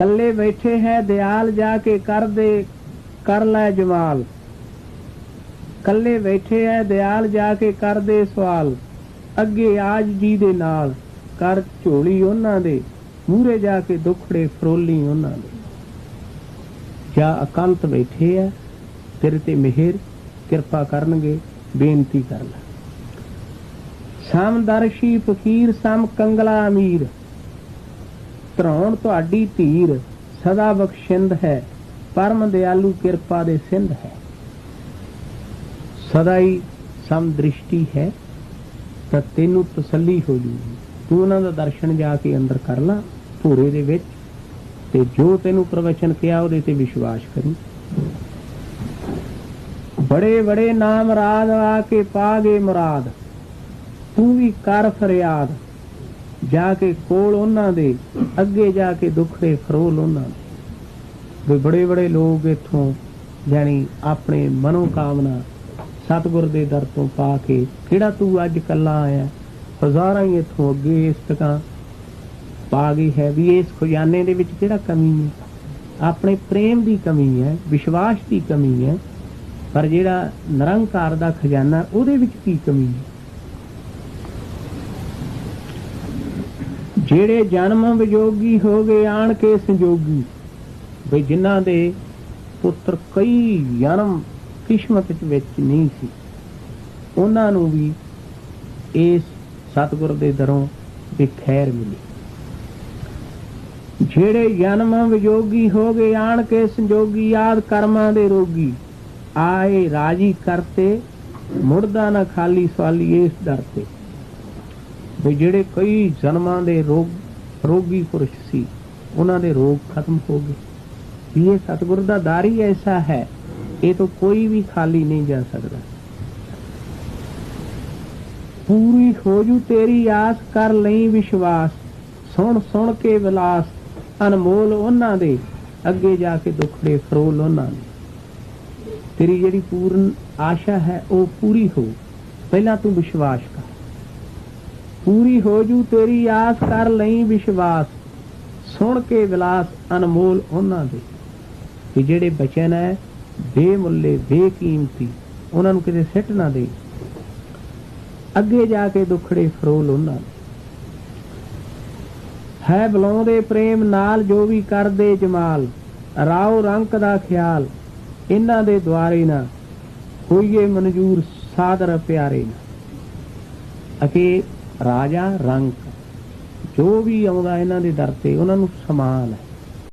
ਕੱਲੇ ਬੈਠੇ ਹੈ, ਦਿਆਲ ਜਾ ਕੇ ਕਰ ਦੇ, ਕਰ ਲੈ ਜਵਾਲ। ਕੱਲੇ ਬੈਠੇ ਹੈ, ਦਿਆਲ ਜਾ ਕੇ ਕਰ ਦੇ ਸਵਾਲ। ਅੱਗੇ ਆਜ ਜੀ ਦੇ ਨਾਲ, ਕਰ ਝੋਲੀ ਉਹਨਾਂ ਦੇ। ਮੂਰੇ ਜਾ ਕੇ ਦੁਖੜੇ ਫਰੋਲੀ ਉਹਨਾਂ ਦੇ। ਜਾਂ ਅਕੰਤ ਬੈਠੇ ਹੈ, ਤੇਰੇ ਤੇ ਮਿਹਰ, ਕਿਰਪਾ ਕਰਨਗੇ, ਬੇਨਤੀ ਕਰ ਲੈ। ਸਮਦਰਸ਼ੀ ਫਕੀਰ, ਸਮ ਕੰਗਲਾ ਅਮੀਰ। ਧਰੋਣ ਤੁਹਾਡੀ ਧੀਰ ਸਦਾ ਬਖਸ਼ਿੰਦ ਹੈ, ਪਰਮ ਦਿਆਲੂ ਕਿਰਪਾ ਦੇ ਸਿੰਧ ਹੈ। ਸਦਾ ਹੀ ਸਮ ਦ੍ਰਿਸ਼ਟੀ ਹੈ, ਤਾਂ ਤੈਨੂੰ ਤਸੱਲੀ ਹੋ ਜੂਗੀ। ਤੂੰ ਉਹਨਾਂ ਦਾ ਦਰਸ਼ਨ ਜਾ ਕੇ ਅੰਦਰ ਕਰ ਲਾ, ਭੂਰੇ ਦੇ ਵਿੱਚ, ਤੇ ਜੋ ਤੈਨੂੰ ਪ੍ਰਵਚਨ ਕਿਹਾ ਉਹਦੇ ਤੇ ਵਿਸ਼ਵਾਸ ਕਰੀ। ਬੜੇ ਬੜੇ ਨਾਮ ਰਾਜ ਆ ਕੇ ਪਾਗੇ ਮੁਰਾਦ, ਤੂੰ ਵੀ ਕਰ ਫਰਿਆਦ। ਜਾ ਕੇ ਕੋਲ ਉਹਨਾਂ ਦੇ, ਅੱਗੇ ਜਾ ਕੇ ਦੁੱਖੜੇ ਫਰੋਲ ਉਹਨਾਂ ਦੇ। ਬੜੇ ਬੜੇ ਲੋਕ ਇਥੋਂ ਜਾਨੀ ਆਪਣੇ ਮਨੋ ਕਾਮਨਾ ਸਤਿਗੁਰ ਦੇ ਦਰ ਤੋਂ ਪਾ ਕੇ, ਕਿਹੜਾ ਤੂੰ ਅੱਜ ਕੱਲਾ ਆਇਆ? ਹਜ਼ਾਰਾਂ ਹੀ ਇਥੋਂ ਅੱਗੇ ਇਸ ਤਕਾਂ ਪਾ ਗਈ ਹੈ ਵੀ ਇਸ ਖਜ਼ਾਨੇ ਦੇ ਵਿੱਚ ਕਿਹੜਾ ਕਮੀ ਹੈ? ਆਪਣੇ ਪ੍ਰੇਮ ਦੀ ਕਮੀ ਹੈ, ਵਿਸ਼ਵਾਸ ਦੀ ਕਮੀ ਹੈ, ਪਰ ਜਿਹੜਾ ਨਿਰੰਕਾਰ ਦਾ ਖਜ਼ਾਨਾ ਉਹਦੇ ਵਿੱਚ ਕੀ ਕਮੀ ਹੈ? ਜਿਹੜੇ ਜਨਮ ਵਿਜੋਗੀ ਹੋ ਗਏ, ਆਣ ਕੇ ਸੰਜੋਗੀ। ਬਈ ਜਿਨ੍ਹਾਂ ਦੇ ਪੁੱਤਰ ਕਈ ਜਨਮ ਕਿਸਮਤ ਵਿੱਚ ਨਹੀਂ ਸੀ, ਉਹਨਾਂ ਨੂੰ ਵੀ ਇਸ ਸਤਿਗੁਰ ਦੇ ਦਰੋਂ ਵੀ ਖੈਰ ਮਿਲੀ। ਜਿਹੜੇ ਜਨਮ ਵਿਜੋਗੀ ਹੋ ਗਏ, ਆਣ ਕੇ ਸੰਜੋਗੀ ਯਾਦ ਕਰਮਾਂ ਦੇ ਰੋਗੀ, ਆਏ ਰਾਜੀ ਕਰਤੇ ਮੁਰਦਾ ਨਾ ਖਾਲੀ ਸਵਾਲੀ ਇਸ ਦਰ ਤੇ। ਵੀ ਜਿਹੜੇ ਕਈ ਜਨਮਾਂ ਦੇ ਰੋਗ, ਰੋਗੀ ਪੁਰਸ਼ ਸੀ, ਉਹਨਾਂ ਦੇ ਰੋਗ ਖਤਮ ਹੋ ਗਏ। ਵੀ ਇਹ ਸਤਿਗੁਰ ਦਾ ਦਰ ਹੀ ਐਸਾ ਹੈ, ਇਹ ਤੋਂ ਕੋਈ ਵੀ ਖਾਲੀ ਨਹੀਂ ਜਾ ਸਕਦਾ। ਪੂਰੀ ਹੋ ਜੂ ਤੇਰੀ ਆਸ ਕਰ ਲਈ ਵਿਸ਼ਵਾਸ, ਸੁਣ ਸੁਣ ਕੇ ਵਿਲਾਸ, ਅਨਮੋਲ ਉਹਨਾਂ ਦੇ, ਅੱਗੇ ਜਾ ਕੇ ਦੁਖੜੇ ਫਰੋਲ ਉਹਨਾਂ ਦੇ। ਤੇਰੀ ਜਿਹੜੀ ਪੂਰਨ ਆਸ਼ਾ ਹੈ, ਉਹ ਪੂਰੀ ਹੋ। ਪਹਿਲਾਂ ਤੂੰ ਵਿਸ਼ਵਾਸ ਕਰ। ਪੂਰੀ ਹੋ ਜੂ, ਤੇਰੀ ਆਸ ਕਰ ਲਈ ਵਿਸ਼ਵਾਸ। ਸੁਣ ਕੇ ਵਿਲਾਸ ਅਨਮੋਲ ਉਹਨਾਂ ਦੇ। ਕਿ ਜਿਹੜੇ ਬਚਨ ਹੈ, ਬੇਮੁੱਲੇ, ਬੇਕੀਮਤੀ, ਉਹਨਾਂ ਨੂੰ ਕਿਤੇ ਸਿੱਟ ਨਾ ਦੇ ਅੱਗੇ ਜਾ ਕੇ ਦੁਖੜੇ ਫਰੋਲ ਉਹਨਾਂ ਹੈ ਬਲਾਉਂਦੇ ਪ੍ਰੇਮ ਨਾਲ ਜੋ ਵੀ ਕਰਦੇ ਜਮਾਲ। ਰਾਉ ਰੰਗ ਦਾ ਖਿਆਲ, ਇਹਨਾਂ ਦੇ ਦੁਆਰੇ ਨਾ। ਹੋਈਏ ਮਨਜੂਰ ਸਾਦਰ ਪਿਆਰੇ ਨਾ। ਅਕੇ ਰਾਜਾ ਰੰਕ ਜੋ ਵੀ ਆਉਂਦਾ ਇਹਨਾਂ ਦੇ ਦਰ ਤੇ ਉਹਨਾਂ ਨੂੰ ਸਮਾਨ ਹੈ।